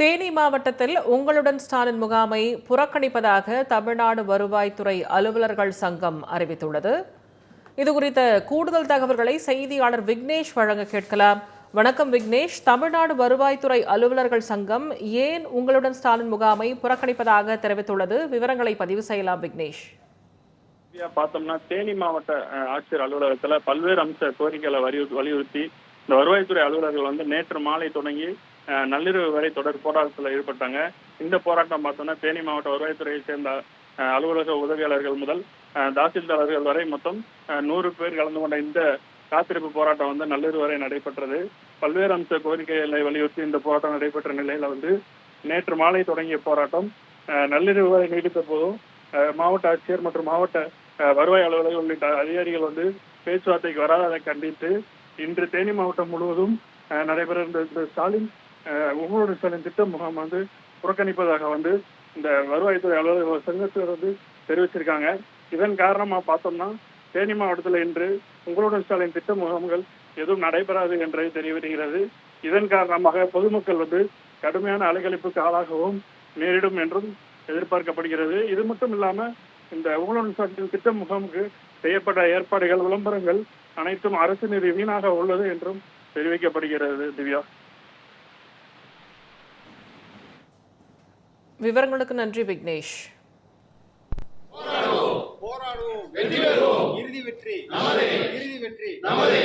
தேனி மாவட்டத்தில் உங்களுடன் ஸ்டாலின் முகாமை புறக்கணிப்பதாக தமிழ்நாடு வருவாய்த்துறை அலுவலர்கள் சங்கம் அறிவித்துள்ளது. இது குறித்த கூடுதல் தகவல்களை செய்தியாளர் விக்னேஷ் வழங்க கேட்கலாம். வணக்கம் விக்னேஷ். தமிழ்நாடு வருவாய்த்துறை அலுவலர்கள் சங்கம் ஏன் உங்களுடன் ஸ்டாலின் முகாமை புறக்கணிப்பதாக தெரிவித்துள்ளது? விவரங்களை பதிவு செய்யலாம் விக்னேஷ். பார்த்தோம்னா தேனி மாவட்ட ஆட்சியர் அலுவலகத்துல பல்வேறு அம்ச கோரிக்கைகளை வலியுறுத்தி இந்த வருவாய்த்துறை அலுவலர்கள் வந்து நேற்று மாலை தொடங்கி அஹ், நள்ளிரவு வரை தொடர் போராட்டத்தில் ஈடுபட்டாங்க. இந்த போராட்டம் பார்த்தோம்னா தேனி மாவட்ட வருவாய்த்துறையை சேர்ந்த அலுவலக உதவியாளர்கள் முதல் தாசில்தாரர்கள் வரை மொத்தம் அஹ், நூறு பேர் கலந்து கொண்ட இந்த காத்திருப்பு போராட்டம் வந்து நள்ளிரவு வரை நடைபெற்றது. பல்வேறு அம்ச கோரிக்கைகளை வலியுறுத்தி இந்த போராட்டம் நடைபெற்ற நிலையில வந்து நேற்று மாலை தொடங்கிய போராட்டம் நள்ளிரவு வரை நீடித்த போதும் அஹ், மாவட்ட ஆட்சியர் மற்றும் மாவட்ட வருவாய் அலுவலர்கள் உள்ளிட்ட அதிகாரிகள் வந்து பேச்சுவார்த்தைக்கு வராததை கண்டித்து இன்று தேனி மாவட்டம் முழுவதும் அஹ், நடைபெற இருந்த இந்த ஸ்டாலின் அஹ், உங்களோட ஸ்டாலின் திட்ட முகாம் வந்து புறக்கணிப்பதாக வந்து இந்த வருவாய்த்துறை அலுவலக சங்கத்தினர் வந்து தெரிவிச்சிருக்காங்க. இதன் காரணமா பார்த்தோம்னா தேனி மாவட்டத்தில் இன்று உங்களோட ஸ்டாலின் திட்ட முகாம்கள் எதுவும் நடைபெறாது என்று தெரிய வருகிறது இதன் காரணமாக பொதுமக்கள் வந்து கடுமையான அலைகழிப்புக்கு ஆளாகவும் நேரிடும் என்றும் எதிர்பார்க்கப்படுகிறது. இது மட்டும் இல்லாம இந்த ஊழல் சாட்டின் திட்ட முகாமுக்கு செய்யப்பட்ட ஏற்பாடுகள் விளம்பரங்கள் அனைத்தும் அரசு நிதி வீணாக உள்ளது என்றும் தெரிவிக்கப்படுகிறது திவ்யா. விவரங்களுக்கு நன்றி விக்னேஷ். போராடுவோம். இறுதி வெற்றி. நமதே. இறுதி வெற்றி. நமதே.